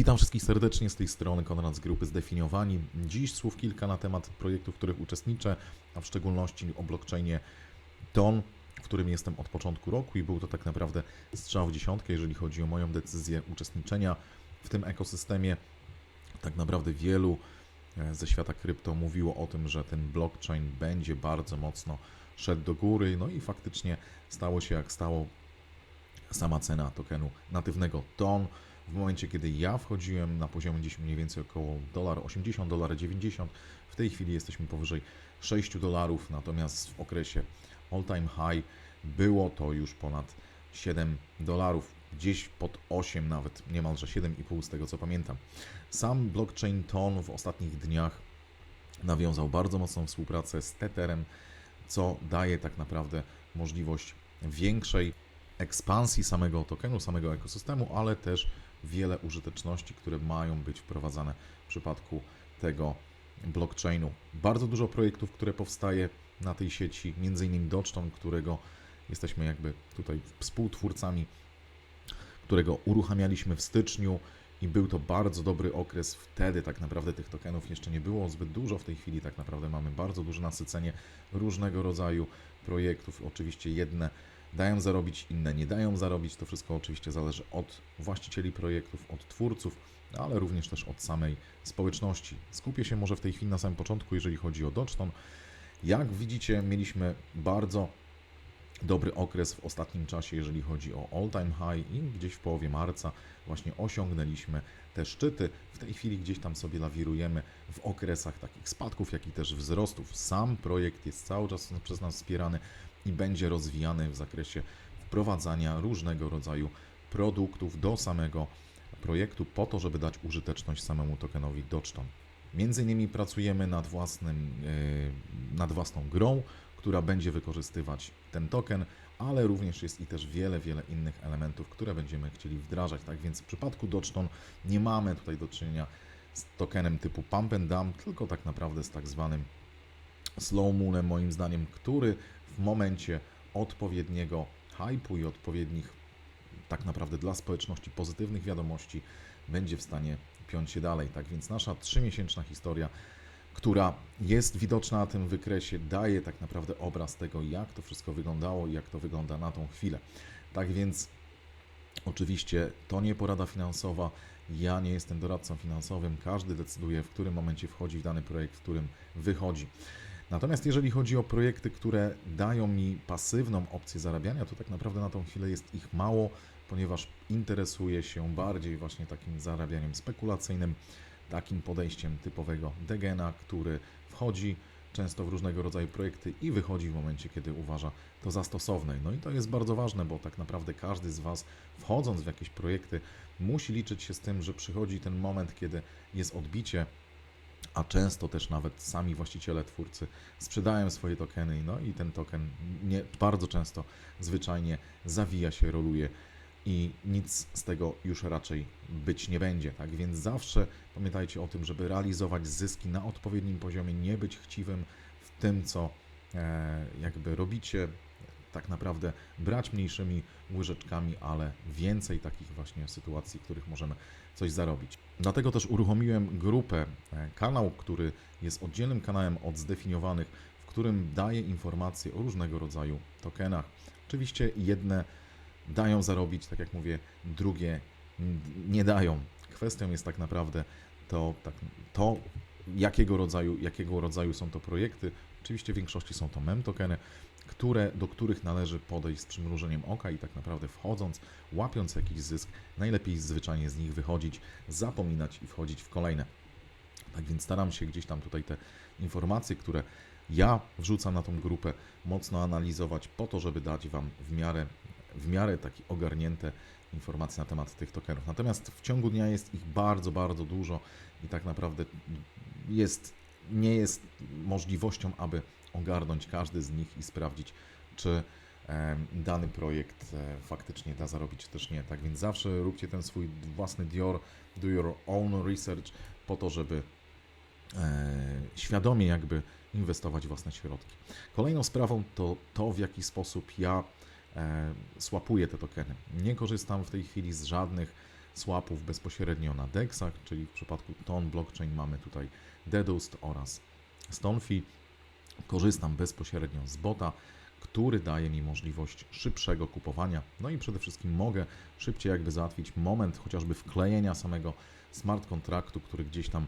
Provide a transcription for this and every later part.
Witam wszystkich serdecznie z tej strony Konrad z grupy Zdefiniowani. Dziś słów kilka na temat projektów, w których uczestniczę, a w szczególności o blockchainie TON, w którym jestem od początku roku i był to tak naprawdę strzał w dziesiątkę, jeżeli chodzi o moją decyzję uczestniczenia w tym ekosystemie. Tak naprawdę wielu e, ze świata krypto mówiło o tym, że ten blockchain będzie bardzo mocno szedł do góry, no i faktycznie stało się jak stało. Sama cena tokenu natywnego TON w momencie, kiedy ja wchodziłem na poziomie gdzieś mniej więcej około dolar 80, dolar 90, w tej chwili jesteśmy powyżej 6 dolarów, natomiast w okresie all time high było to już ponad 7 dolarów, gdzieś pod 8 nawet, niemalże 7,5 z tego co pamiętam. Sam blockchain TON w ostatnich dniach nawiązał bardzo mocną współpracę z Tetherem, co daje tak naprawdę możliwość większej ekspansji samego tokenu, samego ekosystemu, ale też wiele użyteczności, które mają być wprowadzane w przypadku tego blockchainu. Bardzo dużo projektów, które powstaje na tej sieci, między innymi Dogecoin, którego jesteśmy jakby tutaj współtwórcami, którego uruchamialiśmy w styczniu i był to bardzo dobry okres. Wtedy tak naprawdę tych tokenów jeszcze nie było zbyt dużo. W tej chwili tak naprawdę mamy bardzo duże nasycenie różnego rodzaju projektów. Oczywiście jedne dają zarobić, inne nie dają zarobić. To wszystko oczywiście zależy od właścicieli projektów, od twórców, ale również też od samej społeczności. Skupię się może w tej chwili na samym początku, jeżeli chodzi o Dogecoin. Jak widzicie, mieliśmy bardzo dobry okres w ostatnim czasie, jeżeli chodzi o all-time high i gdzieś w połowie marca właśnie osiągnęliśmy te szczyty. W tej chwili gdzieś tam sobie lawirujemy w okresach takich spadków, jak i też wzrostów. Sam projekt jest cały czas przez nas wspierany i będzie rozwijany w zakresie wprowadzania różnego rodzaju produktów do samego projektu po to, żeby dać użyteczność samemu tokenowi Dogecoin. Między innymi pracujemy nad, własnym, yy, nad własną grą, która będzie wykorzystywać ten token, ale również jest i też wiele, wiele innych elementów, które będziemy chcieli wdrażać. Tak więc w przypadku Dogecoin nie mamy tutaj do czynienia z tokenem typu pump and dump, tylko tak naprawdę z tak zwanym slow moonem moim zdaniem, który w momencie odpowiedniego hypu i odpowiednich tak naprawdę dla społeczności pozytywnych wiadomości będzie w stanie piąć się dalej. Tak więc nasza trzymiesięczna historia, która jest widoczna na tym wykresie, daje tak naprawdę obraz tego, jak to wszystko wyglądało i jak to wygląda na tą chwilę. Tak więc oczywiście to nie porada finansowa, ja nie jestem doradcą finansowym, każdy decyduje, w którym momencie wchodzi w dany projekt, w którym wychodzi. Natomiast jeżeli chodzi o projekty, które dają mi pasywną opcję zarabiania, to tak naprawdę na tą chwilę jest ich mało, ponieważ interesuję się bardziej właśnie takim zarabianiem spekulacyjnym, takim podejściem typowego degena, który wchodzi często w różnego rodzaju projekty i wychodzi w momencie, kiedy uważa to za stosowne. No i to jest bardzo ważne, bo tak naprawdę każdy z Was, wchodząc w jakieś projekty, musi liczyć się z tym, że przychodzi ten moment, kiedy jest odbicie a często też nawet sami właściciele, twórcy sprzedają swoje tokeny, no i ten token nie, bardzo często zwyczajnie zawija się, roluje i nic z tego już raczej być nie będzie. Tak więc zawsze pamiętajcie o tym, żeby realizować zyski na odpowiednim poziomie, nie być chciwym w tym, co e, jakby robicie, tak naprawdę brać mniejszymi łyżeczkami, ale więcej takich właśnie sytuacji, w których możemy coś zarobić. Dlatego też uruchomiłem grupę, e, kanał, który jest oddzielnym kanałem od zdefiniowanych, w którym daję informacje o różnego rodzaju tokenach. Oczywiście jedne dają zarobić, tak jak mówię, drugie nie dają. Kwestią jest tak naprawdę to, tak, to jakiego, rodzaju, jakiego rodzaju są to projekty. Oczywiście w większości są to mem tokeny, które, do których należy podejść z przymrużeniem oka i tak naprawdę wchodząc, łapiąc jakiś zysk, najlepiej zwyczajnie z nich wychodzić, zapominać i wchodzić w kolejne. Tak więc staram się gdzieś tam tutaj te informacje, które ja wrzucam na tą grupę, mocno analizować po to, żeby dać Wam w miarę, w miarę takie ogarnięte informacje na temat tych tokenów. Natomiast w ciągu dnia jest ich bardzo, bardzo dużo i tak naprawdę jest, nie jest możliwością, aby ogarnąć każdy z nich i sprawdzić, czy dany projekt e, faktycznie da zarobić, też nie. Tak więc zawsze róbcie ten swój własny Dior, do your own research, po to, żeby e, świadomie jakby inwestować własne środki. Kolejną sprawą to to, w jaki sposób ja e, słapuję te tokeny. Nie korzystam w tej chwili z żadnych swapów bezpośrednio na DEXach, czyli w przypadku Ton Blockchain mamy tutaj Dedust oraz Stonfi. Korzystam bezpośrednio z bota, który daje mi możliwość szybszego kupowania. No i przede wszystkim mogę szybciej jakby załatwić moment chociażby wklejenia samego smart kontraktu, który gdzieś tam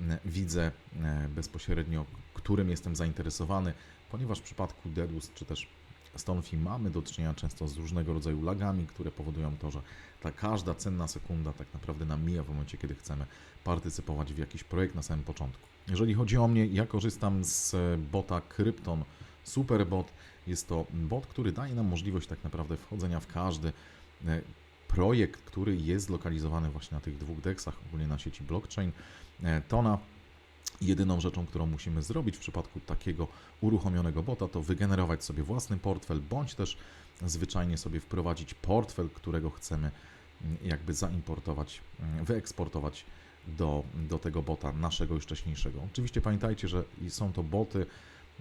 mm, widzę e, bezpośrednio, którym jestem zainteresowany, ponieważ w przypadku Dedus czy też Stonefi mamy do czynienia często z różnego rodzaju lagami, które powodują to, że ta każda cenna sekunda tak naprawdę nam mija w momencie, kiedy chcemy partycypować w jakiś projekt na samym początku. Jeżeli chodzi o mnie, ja korzystam z bota Krypton Superbot. Jest to bot, który daje nam możliwość tak naprawdę wchodzenia w każdy e, projekt, który jest zlokalizowany właśnie na tych dwóch deksach, ogólnie na sieci blockchain. E, Tona Jedyną rzeczą, którą musimy zrobić w przypadku takiego uruchomionego bota, to wygenerować sobie własny portfel, bądź też zwyczajnie sobie wprowadzić portfel, którego chcemy mm, jakby zaimportować, mm, wyeksportować do, do tego bota naszego już wcześniejszego. Oczywiście pamiętajcie, że są to boty,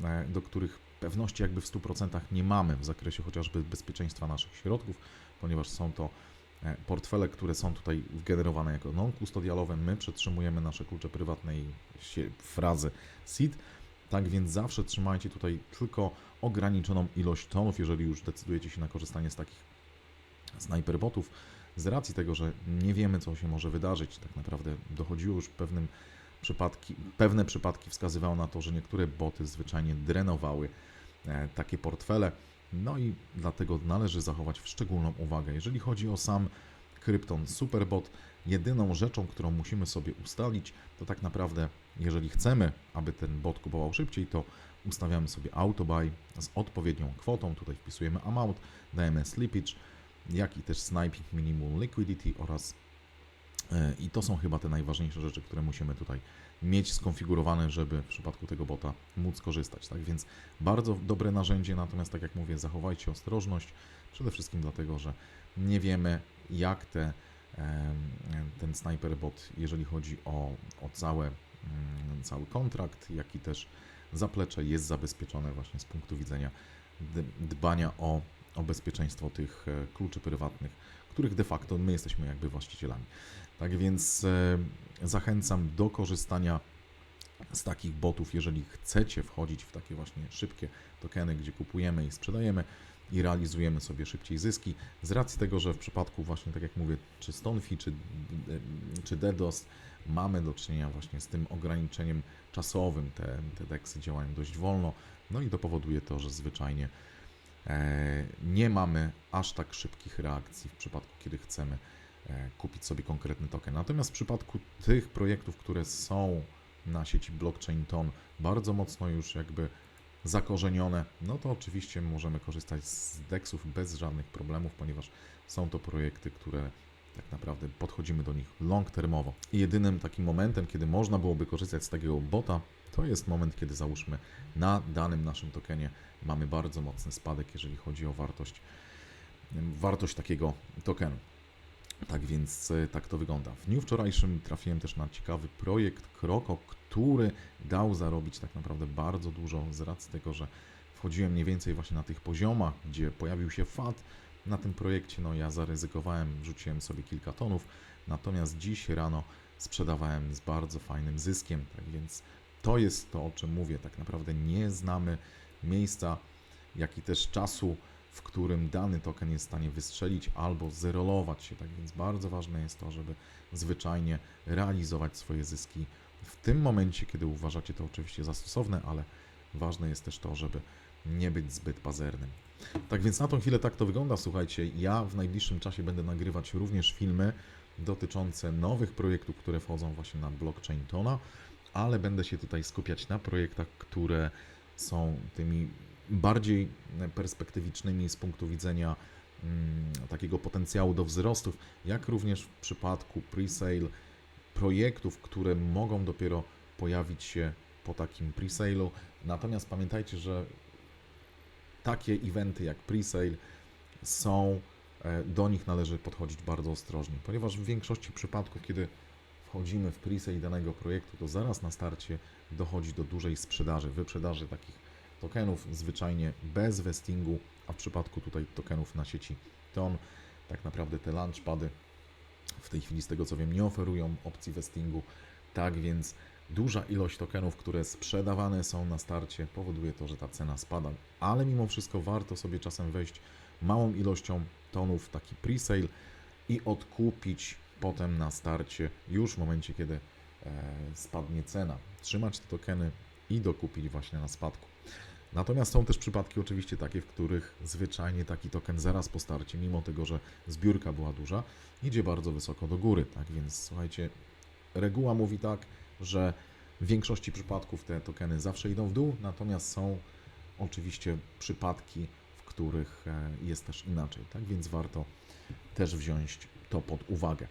e, do których pewności jakby w 100% nie mamy w zakresie chociażby bezpieczeństwa naszych środków, ponieważ są to portfele, które są tutaj generowane jako non-custodialowe. My przetrzymujemy nasze klucze prywatne i frazy seed. Tak więc zawsze trzymajcie tutaj tylko ograniczoną ilość tonów, jeżeli już decydujecie się na korzystanie z takich snajperbotów, z racji tego, że nie wiemy, co się może wydarzyć. Tak naprawdę dochodziło już pewnym przypadki, pewne przypadki wskazywały na to, że niektóre boty zwyczajnie drenowały e, takie portfele. No i dlatego należy zachować szczególną uwagę. Jeżeli chodzi o sam Krypton Superbot, jedyną rzeczą, którą musimy sobie ustalić, to tak naprawdę, jeżeli chcemy, aby ten bot kupował szybciej, to ustawiamy sobie autobuy z odpowiednią kwotą. Tutaj wpisujemy amount, dajemy slippage, jak i też sniping minimum liquidity oraz e, i to są chyba te najważniejsze rzeczy, które musimy tutaj mieć skonfigurowane, żeby w przypadku tego bota móc korzystać. Tak więc bardzo dobre narzędzie, natomiast tak jak mówię, zachowajcie ostrożność, przede wszystkim dlatego, że nie wiemy jak te, ten sniper bot, jeżeli chodzi o, o całe, mm, cały kontrakt, jak i też zaplecze jest zabezpieczone właśnie z punktu widzenia dbania o, o bezpieczeństwo tych e, kluczy prywatnych, których de facto my jesteśmy jakby właścicielami. Tak więc e, zachęcam do korzystania z takich botów, jeżeli chcecie wchodzić w takie właśnie szybkie tokeny, gdzie kupujemy i sprzedajemy i realizujemy sobie szybciej zyski. Z racji tego, że w przypadku właśnie, tak jak mówię, czy Stonefi, czy, czy DDoS, mamy do czynienia właśnie z tym ograniczeniem czasowym. Te, te deksy działają dość wolno, no i to powoduje to, że zwyczajnie e, nie mamy aż tak szybkich reakcji w przypadku, kiedy chcemy e, kupić sobie konkretny token. Natomiast w przypadku tych projektów, które są na sieci blockchain Ton bardzo mocno już jakby zakorzenione, no to oczywiście możemy korzystać z DEXów bez żadnych problemów, ponieważ są to projekty, które tak naprawdę podchodzimy do nich long termowo. I jedynym takim momentem, kiedy można byłoby korzystać z takiego bota, to jest moment, kiedy załóżmy na danym naszym tokenie mamy bardzo mocny spadek, jeżeli chodzi o wartość, wartość takiego tokenu. Tak więc e, tak to wygląda. W dniu wczorajszym trafiłem też na ciekawy projekt Kroko, który dał zarobić tak naprawdę bardzo dużo z racji tego, że wchodziłem mniej więcej właśnie na tych poziomach, gdzie pojawił się FAT na tym projekcie. No ja zaryzykowałem, wrzuciłem sobie kilka tonów, natomiast dziś rano sprzedawałem z bardzo fajnym zyskiem, tak więc to jest to, o czym mówię. Tak naprawdę nie znamy miejsca, jak i też czasu, w którym dany token jest w stanie wystrzelić albo zerolować się. Tak więc bardzo ważne jest to, żeby zwyczajnie realizować swoje zyski w tym momencie, kiedy uważacie to oczywiście za stosowne, ale ważne jest też to, żeby nie być zbyt pazernym. Tak więc na tą chwilę tak to wygląda. Słuchajcie, ja w najbliższym czasie będę nagrywać również filmy dotyczące nowych projektów, które wchodzą właśnie na blockchain Tona, ale będę się tutaj skupiać na projektach, które są tymi bardziej perspektywicznymi z punktu widzenia mm, takiego potencjału do wzrostów, jak również w przypadku presale projektów, które mogą dopiero pojawić się po takim presale'u. Natomiast pamiętajcie, że takie eventy jak presale są, e, do nich należy podchodzić bardzo ostrożnie, ponieważ w większości przypadków, kiedy wchodzimy w presale danego projektu, to zaraz na starcie dochodzi do dużej sprzedaży, wyprzedaży takich tokenów, zwyczajnie bez vestingu, a w przypadku tutaj tokenów na sieci TON, tak naprawdę te launchpady w tej chwili, z tego co wiem, nie oferują opcji vestingu. Tak więc duża ilość tokenów, które sprzedawane są na starcie, powoduje to, że ta cena spada. Ale mimo wszystko warto sobie czasem wejść małą ilością tonów, taki pre-sale i odkupić potem na starcie, już w momencie, kiedy e, spadnie cena. Trzymać te tokeny i dokupić właśnie na spadku. Natomiast są też przypadki oczywiście takie, w których zwyczajnie taki token zaraz po starcie, mimo tego, że zbiórka była duża, idzie bardzo wysoko do góry. Tak więc słuchajcie, reguła mówi tak, że w większości przypadków te tokeny zawsze idą w dół, natomiast są oczywiście przypadki, w których e, jest też inaczej. Tak więc warto też wziąć to pod uwagę.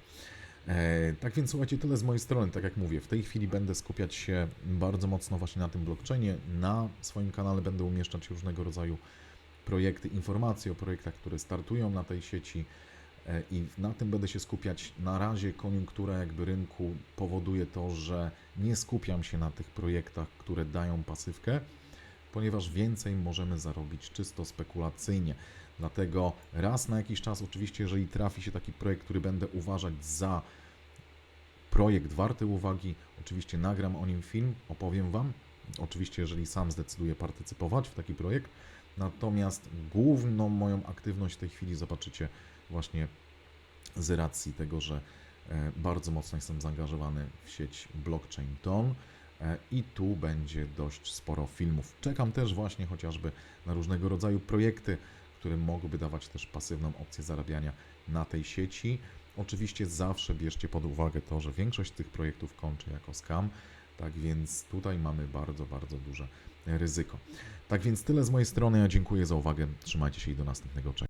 E, tak więc słuchajcie, tyle z mojej strony. Tak jak mówię, w tej chwili będę skupiać się bardzo mocno właśnie na tym blockchainie. Na swoim kanale będę umieszczać różnego rodzaju projekty, informacje o projektach, które startują na tej sieci i na tym będę się skupiać. Na razie koniunktura jakby rynku powoduje to, że nie skupiam się na tych projektach, które dają pasywkę, ponieważ więcej możemy zarobić czysto spekulacyjnie. Dlatego raz na jakiś czas, oczywiście, jeżeli trafi się taki projekt, który będę uważać za projekt warty uwagi, oczywiście nagram o nim film, opowiem Wam. Oczywiście, jeżeli sam zdecyduję partycypować w taki projekt. Natomiast główną moją aktywność w tej chwili zobaczycie właśnie z racji tego, że e, bardzo mocno jestem zaangażowany w sieć blockchain Ton e, i tu będzie dość sporo filmów. Czekam też właśnie chociażby na różnego rodzaju projekty, które mogłyby dawać też pasywną opcję zarabiania na tej sieci. Oczywiście zawsze bierzcie pod uwagę to, że większość tych projektów kończy jako scam, tak więc tutaj mamy bardzo, bardzo duże ryzyko. Tak więc tyle z mojej strony. Ja dziękuję za uwagę. Trzymajcie się i do następnego. Cześć.